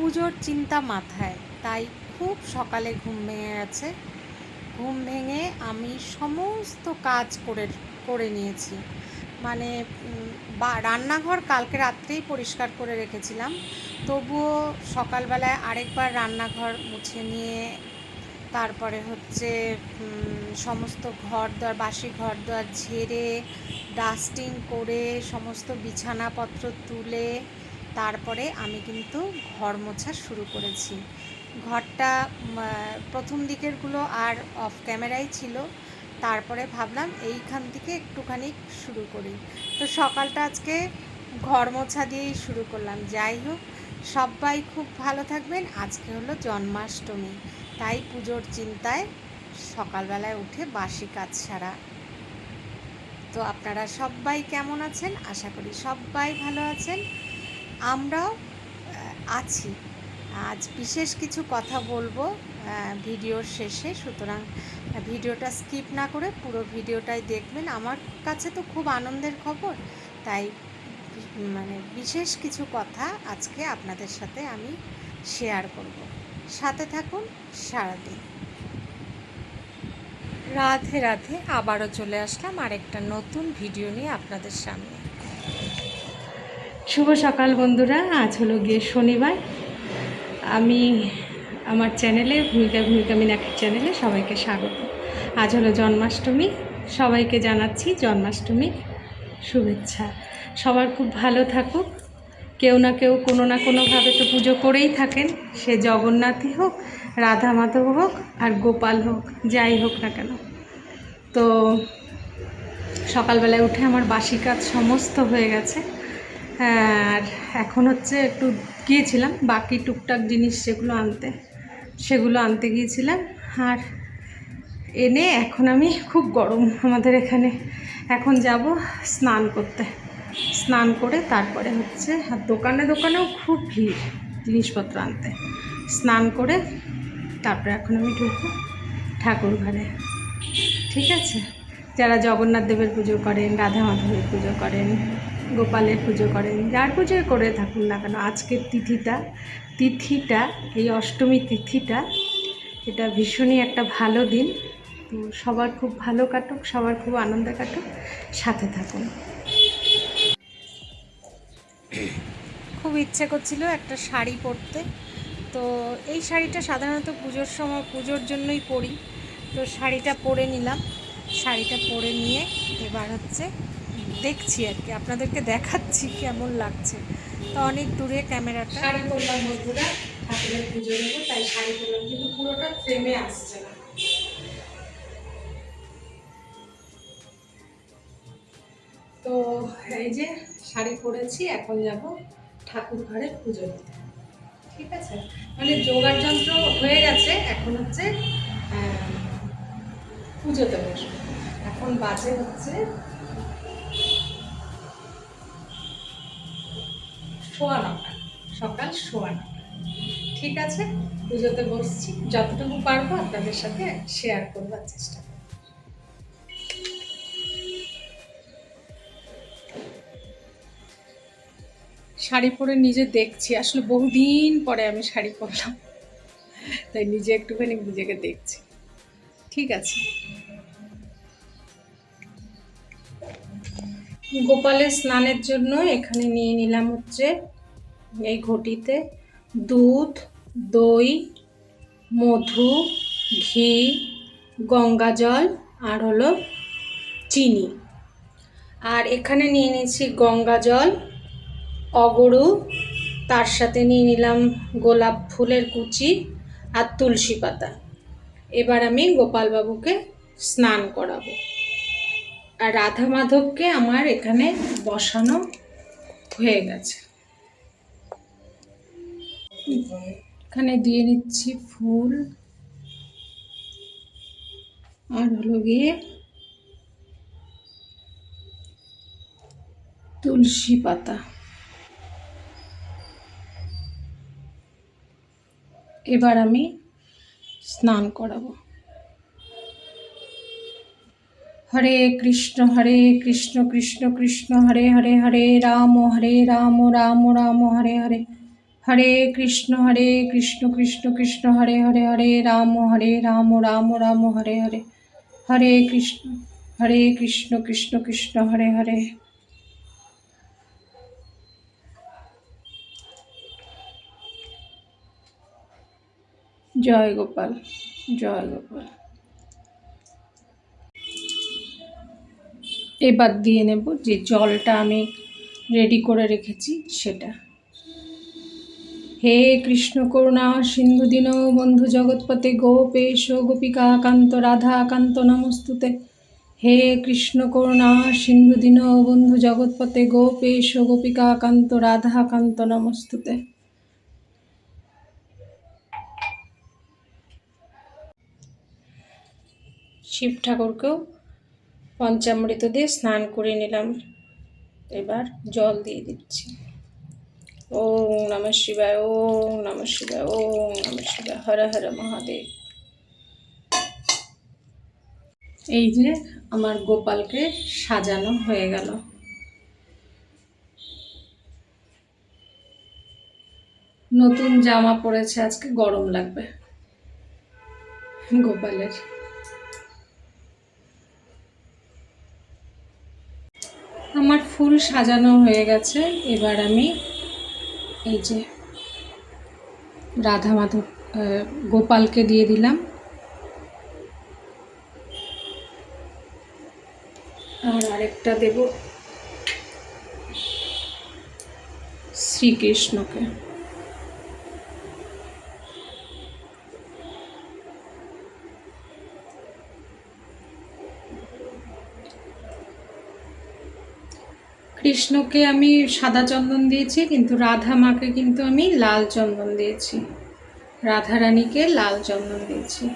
পুজোর চিন্তা মাথায়, তাই খুব সকালে ঘুম ভেঙে গেছে। ঘুম ভেঙে আমি সমস্ত কাজ করে করে নিয়েছি। মানে বা, রান্নাঘর কালকে রাত্রেই পরিষ্কার করে রেখেছিলাম। তবুও সকালবেলায় আরেকবার রান্নাঘর মুছে নিয়ে, তারপরে হচ্ছে সমস্ত ঘর দর বাসি ঘর দর ঝেড়ে, ডাস্টিং করে, সমস্ত বিছানাপত্র তুলে তারপরে আমি কিন্তু ঘর মোছা শুরু করেছি। ঘরটা প্রথম দিকেরগুলো আর অফ ক্যামেরাই ছিল। তারপরে ভাবলাম এইখান থেকে একটুখানি শুরু করি। তো সকালটা আজকে ঘর মোছা দিয়েই শুরু করলাম। যাই হোক, সবাই খুব ভালো থাকবেন। আজকে হলো জন্মাষ্টমী। তাই পুজোর চিন্তায় সকালবেলায় উঠে বাসি কাজ সারা তো আপনারা সবাই কেমন আছেন? আশা করি সবাই ভালো আছেন। আমরাও আছি। আজ বিশেষ কিছু কথা বলব ভিডিওর শেষে। সুতরাং ভিডিওটা স্কিপ না করে পুরো ভিডিওটাই দেখবেন। আমার কাছে তো খুব আনন্দের খবর, তাই মানে বিশেষ কিছু কথা আজকে আপনাদের সাথে আমি শেয়ার করব। সাথে থাকুন সারাদিন। রাধে রাধে, আবারও চলে আসলাম আরেকটা নতুন ভিডিও নিয়ে আপনাদের সামনে। শুভ সকাল বন্ধুরা, আজ হলো গিয়ে শনিবার। আমি আমার চ্যানেলে, ভূমিকা ভূমিকা মিনাক্ষীর চ্যানেলে সবাইকে স্বাগত। আজ হলো জন্মাষ্টমী, সবাইকে জানাচ্ছি জন্মাষ্টমীর শুভেচ্ছা। সবার খুব ভালো থাকুক। কেউ না কেউ কোনো না কোনোভাবে তো পুজো করেই থাকেন। সে জগন্নাথই হোক, রাধা মাধব হোক আর গোপাল হোক, যাই হোক না কেন। তো সকালবেলায় উঠে আমার বাসি কাজ সমস্ত হয়ে গেছে। আর এখন হচ্ছে একটু গিয়েছিলাম, বাকি টুকটাক জিনিস যেগুলো আনতে, সেগুলো আনতে গিয়েছিলাম। আর এনে এখন আমি খুব গরম আমাদের এখানে। এখন যাব স্নান করতে। স্নান করে তারপরে হচ্ছে, আর দোকানে দোকানেও খুব ভিড় জিনিসপত্র আনতে। স্নান করে তারপরে এখন আমি ঢুকবো ঠাকুর ঘরে। ঠিক আছে? যারা জগন্নাথ দেবের পুজো করেন, রাধা মাধবের পুজো করেন গোপালের পুজো করেন। যার পুজোই করে থাকুন না কেন, আজকের তিথিটা তিথিটা, এই অষ্টমী তিথিটা, এটা ভীষণই একটা ভালো দিন। তো সবার খুব ভালো কাটুক, সবার খুব আনন্দে কাটুক, সাথে থাকুন। খুব ইচ্ছে করছিল একটা শাড়ি পরতে। তো এই শাড়িটা সাধারণত পুজোর সময়, পুজোর জন্যই পরি। তো শাড়িটা পরে নিলাম। শাড়িটা পরে নিয়ে এবার হচ্ছে দেখছি আর কি, আপনাদেরকে দেখাচ্ছি কেমন লাগছে। তো অনেক দূরে ক্যামেরাটা। শাড়ি পরলাম বন্ধুরা ঠাকুরের পুজো দেবো তাই শাড়ি পরলাম কিন্তু পুরোটা ফ্রেমে আসছে না। তো এই যে শাড়ি পরেছি, এখন যাব ঠাকুর ঘরে পুজো দিতে। ঠিক আছে? মানে যোগার যন্ত্র হয়ে গেছে, এখন হচ্ছে পুজোতে বসবো। এখন বাজে হচ্ছে সোয়া নটা সকাল সোয়া নটা ঠিক আছে? পুজোতে বসছি। যতটুকু পারব আপনাদের সাথে শেয়ার করবার চেষ্টা শাড়ি পরে নিজে দেখছি, আসলে বহুদিন পরে আমি শাড়ি পরলাম। তাই নিজে একটুখানি নিজেকে দেখছি। ঠিক আছে? গোপালের স্নানের জন্য এখানে নিয়ে নিলাম হচ্ছে এই ঘটিতে দুধ, দই, মধু, ঘি, গঙ্গা জল আর হলো চিনি। আর এখানে নিয়ে নিয়েছি গঙ্গা জল, অগরু, তার সাথে নিয়ে নিলাম গোলাপ ফুলের কুচি আর তুলসী পাতা। এবার আমি গোপালবাবুকে স্নান করাবো। আর রাধা মাধবকে আমার এখানে বসানো হয়ে গেছে। এখানে দিয়ে নিচ্ছি ফুল। আর হলো গিয়ে তুলসী পাতা। এবার আমি স্নান করাবো। হরে কৃষ্ণ হরে কৃষ্ণ কৃষ্ণ কৃষ্ণ হরে হরে হরে রাম হরে রাম রাম রাম হরে হরে হরে কৃষ্ণ হরে কৃষ্ণ কৃষ্ণ কৃষ্ণ হরে হরে হরে রাম হরে রাম রাম রাম হরে হরে হরে কৃষ্ণ হরে কৃষ্ণ কৃষ্ণ কৃষ্ণ হরে হরে জয় গোপাল জয় গোপাল এবার দিয়ে নেব যে জলটা আমি রেডি করে রেখেছি সেটা। হে কৃষ্ণ করুণা, সিন্ধু দীন বন্ধু জগৎপতে গোপেশ গোপিকা, কান্ত রাধা, কান্ত নমস্তুতে। হে কৃষ্ণ করুণা, সিন্ধু দীন বন্ধু জগৎপতে গোপেশ গোপিকা, কান্ত রাধা, কান্ত নমস্তুতে। শিব ঠাকুরকেও পঞ্চামৃত দিয়ে স্নান করে নিলাম। এবার জল দিয়ে দিচ্ছি। ও নম শিবায়, ওম নম শিবায়, ওম নম শিবায়, হর হর মহাদেব। এই যে আমার গোপালকে সাজানো হয়ে গেল। নতুন জামা পরেছে, আজকে গরম লাগবে। গোপালের আমার ফুল সাজানো হয়ে গেছে। এবার আমি এই যে রাধা মাধব গোপালকে দিয়ে দিলাম। আর আরেকটা দেব শ্রীকৃষ্ণকে। কৃষ্ণকে আমি সাদা চন্দন দিয়েছি, কিন্তু রাধা মাকে কিন্তু আমি লাল চন্দন দিয়েছি। রাধা রানীকে লাল চন্দন দিয়েছি।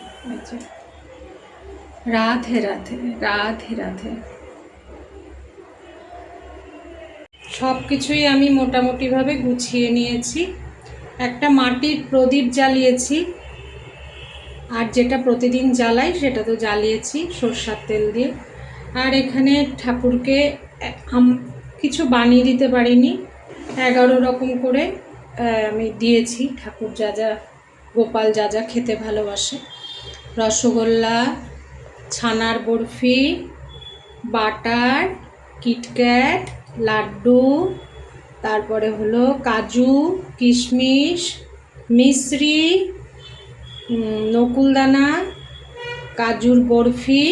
রাধে রাধে রাধে রাধে। সব কিছুই আমি মোটামুটিভাবে গুছিয়ে নিয়েছি। একটা মাটির প্রদীপ জ্বালিয়েছি। আর যেটা প্রতিদিন জ্বালাই, সেটা তো জ্বালিয়েছি সর্ষার তেল দিয়ে। আর এখানে ঠাকুরকে আম- কিছু বানিয়ে দিতে পারিনি। এগারো রকম করে আমি দিয়েছি। ঠাকুর যা যা, গোপাল যা যা খেতে ভালোবাসে। রসগোল্লা, ছানার বরফি, বাটার, কিটক্যাট, লাড্ডু, তারপরে হলো কাজু, কিশমিশ, মিশ্রি নকুলদানা, কাজুর বরফি,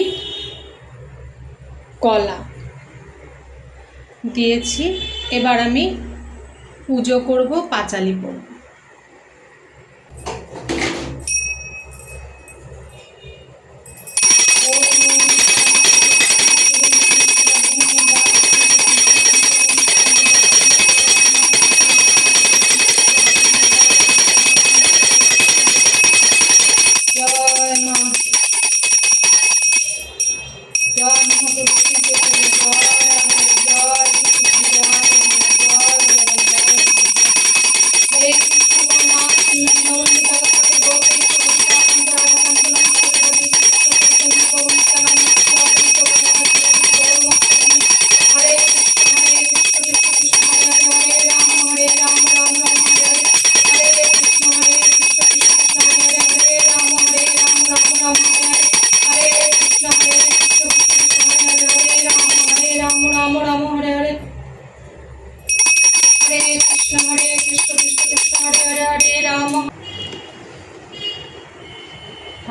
কলা। দিয়েছি। এবার আমি পুজো করব পাঁচালি পড়ব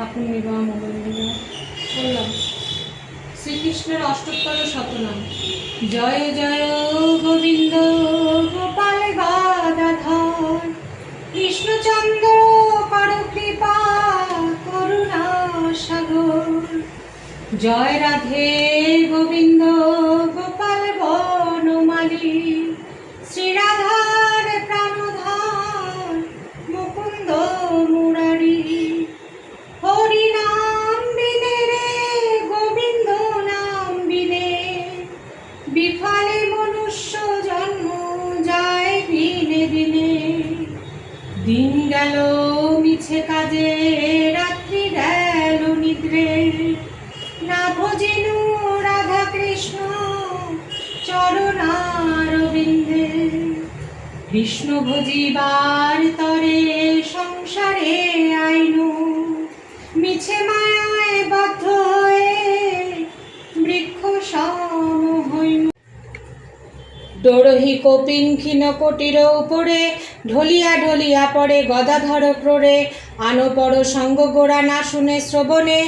ঠাকুর বিবাহ মোবাইল বিবাহ বললাম, শ্রীকৃষ্ণের অষ্টোত্তর শতনাম। জয় জয় গোবিন্দ গোপাল কৃষ্ণচন্দ্র কর কৃপা, করুণা সাগর। জয় রাধে গোবিন্দ ভজিবার তরে সংসারে আইনু, মিছে মায়ায় বদ্ধ হয়ে বৃক্ষ সম হইনু। ডোরহি কপিঙ্খিন কোটির উপরে, ঢলিয়া ঢলিয়া পড়ে গদাধর ক্রোড়ে আনপর সঙ্গ গোড়া না শুনে শ্রবণে,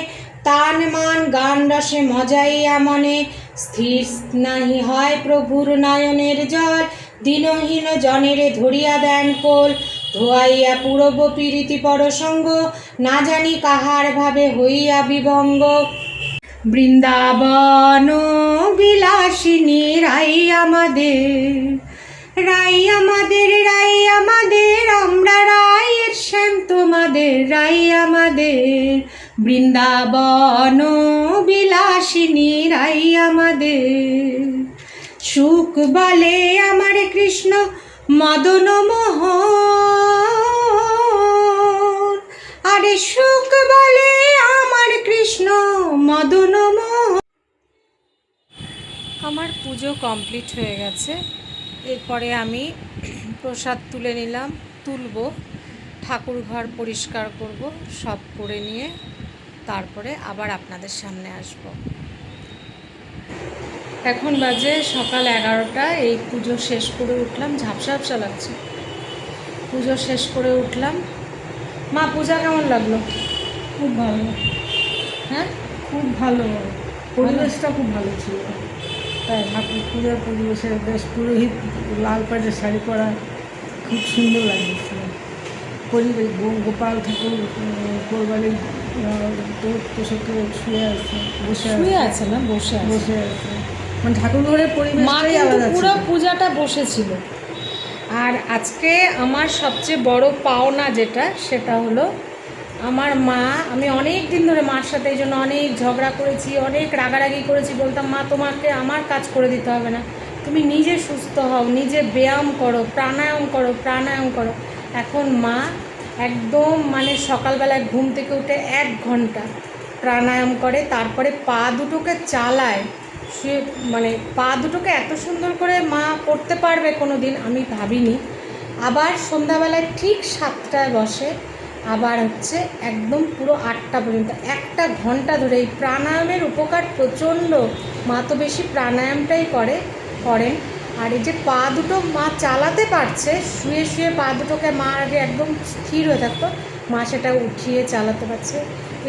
তান মান গান রসে মজাইয়া মনে, স্থির নাহি হয় প্রভুর নয়নের জল দিনহীন জনেরে ধরিয়া দেন কোল, ধোয়াইয়া পূরব পীড়িতি পরসঙ্গ, না জানি কাহার ভাবে হইয়া বিভঙ্গ বৃন্দাবন বিলাসিনী, রাই আমাদের রাই আমাদের রাই আমাদের, আমরা রায়ের শ্যাম তোমাদের, রাই আমাদের। বৃন্দাবন বিলাসিনী, রাই আমাদের। সুখ বলে আমার কৃষ্ণ মদন মোহন। আরে সুখ বলে আমার কৃষ্ণ মদন মোহন। আমার পুজো কমপ্লিট হয়ে গেছে। এরপরে আমি প্রসাদ তুলে নিলাম, তুলব, ঠাকুর ঘর পরিষ্কার করব, সব করে নিয়ে তারপরে আবার আপনাদের সামনে আসব। এখন বাজে সকাল এগারোটা এই পুজো শেষ করে উঠলাম ঝাপসা ঝাপসা লাগছে। পুজো শেষ করে উঠলাম। মা পূজা কেমন লাগল? খুব ভালো। হ্যাঁ? খুব ভালো। পরিবেশটা খুব ভালো ছিল। তাই। ঠাকুর পুজোর পরিবেশে বেশ পুরোহিত লাল পাড়ের শাড়ি পরা খুব সুন্দর লাগছিল। পরিবেশ গোপাল ঠাকুর কোরবানির তোষকে শুয়ে আছে বসে শুয়ে আছে না? বসে বসে আছে। মানে মা কিন্তু পুরো পূজাটা বসেছিল। আর আজকে আমার সবচেয়ে বড় পাওনা যেটা সেটা হলো আমার মা আমি অনেক দিন ধরে মার সাথে এই জন্য অনেক ঝগড়া করেছি অনেক রাগারাগি করেছি বলতাম মা তোমাকে আমার কাজ করে দিতে হবে না। তুমি নিজে সুস্থ হও নিজে ব্যায়াম করো প্রাণায়াম করো প্রাণায়াম করো। এখন মা একদম মানে সকালবেলায় ঘুম থেকে উঠে এক ঘণ্টা প্রাণায়াম করে তারপরে পা দুটোকে চালায় সে মানে পা দুটোকে এত সুন্দর করে মা করতে পারবে কোনো দিন আমি ভাবিনি। আবার সন্ধ্যাবেলায় ঠিক সাতটায় বসে, আবার হচ্ছে একদম পুরো আটটা পর্যন্ত, একটা ঘণ্টা ধরে এই প্রাণায়ামের উপকার প্রচণ্ড। মা তো বেশি প্রাণায়ামটাই করে, করেন। আর এই যে পা দুটো মা চালাতে পারছে, শুয়ে শুয়ে পা দুটোকে মা আগে একদম স্থির হয়ে থাকতো, মা সেটা উঠিয়ে চালাতে পারছে।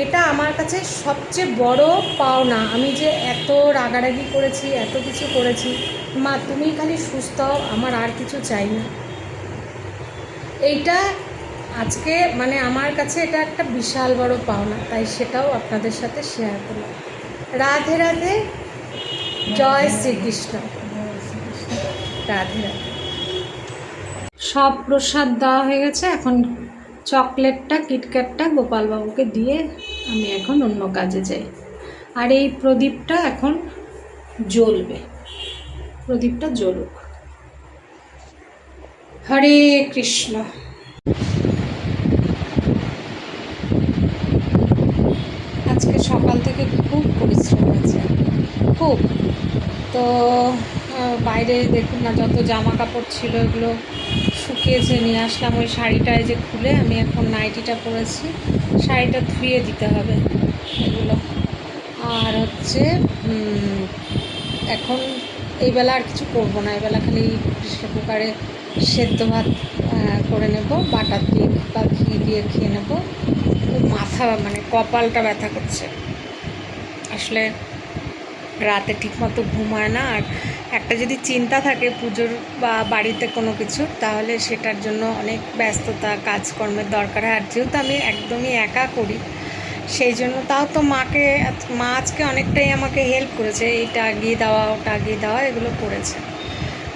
এটা আমার কাছে সবচেয়ে বড় পাওনা। আমি যে এত রাগারাগি করেছি, এত কিছু করেছি, মা, তুমি খালি সুস্থ হও, আমার আর কিছু চাই না। এইটা আজকে মানে আমার কাছে এটা একটা বিশাল বড় পাওনা, তাই সেটাও আপনাদের সাথে শেয়ার করলাম। রাধে রাধে, জয় শ্রীকৃষ্ণ। রাধে রাধে। সব প্রসাদ দেওয়া হয়ে গেছে, এখন চকলেটটা, কিটক্যাটটা গোপালবাবুকে দিয়ে আমি এখন অন্য কাজে যাই। আর এই প্রদীপটা এখন জ্বলবে। প্রদীপটা জ্বলুক। হরে কৃষ্ণ। আজকে সকাল থেকে খুব পরিশ্রম হয়েছে। খুব। তো বাইরে দেখুন না, যত জামা কাপড় ছিল এগুলো শুকিয়েছে নিয়ে আসলাম ওই শাড়িটায় যে খুলে আমি এখন নাইটিটা পরেছি। শাড়িটা ধুয়ে দিতে হবে এগুলো। আর হচ্ছে এখন এই বেলা আর কিছু করব না, এই বেলা খালি প্রেশার কুকারে সেদ্ধ ভাত করে নেব, বাটার দিয়ে বা ঘি দিয়ে খেয়ে নেব। মাথা মানে কপালটা ব্যথা করছে। আসলে রাতে ঠিকমতো ঘুম হয় না। আর একটা যদি চিন্তা থাকে পুজোর বা বাড়িতে কোনো কিছু, তাহলে সেটার জন্য অনেক ব্যস্ততা, কাজকর্মের দরকার হয়। আর যেহেতু আমি একদমই একা করি, সেই জন্য তাও তো মাকে, মা আজকে অনেকটাই আমাকে হেল্প করেছে। এইটা আগিয়ে দেওয়া, ওটা আগিয়ে দেওয়া, এগুলো করেছে।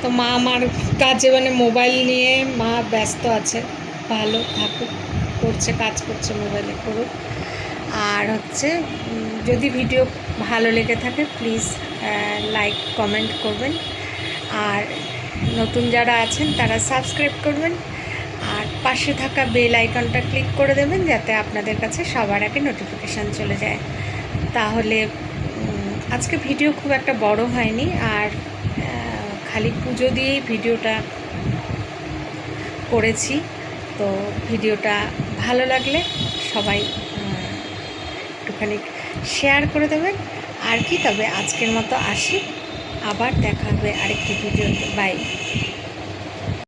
তো মা আমার কাজে মানে মোবাইল নিয়ে মা ব্যস্ত আছে। ভালো থাকুক, করছে, কাজ করছে মোবাইলে করুক। আর হচ্ছে যদি ভিডিও ভালো লেগে থাকে প্লিজ লাইক কমেন্ট করবেন। আর নতুন যারা আছেন, তারা সাবস্ক্রাইব করবেন। আর পাশে থাকা বেল আইকনটা ক্লিক করে দেবেন, যাতে আপনাদের কাছে সবার আগে নোটিফিকেশান চলে যায়। তাহলে আজকে ভিডিও খুব একটা বড় হয়নি। আর খালি পুজো দিয়েই ভিডিওটা করেছি। তো ভিডিওটা ভালো লাগলে সবাই একটুখানি শেয়ার করে দেবেন। আর কি তবে আজকের মতো আসি। আবার দেখা হবে আরেকটি ভিডিওতে। বাই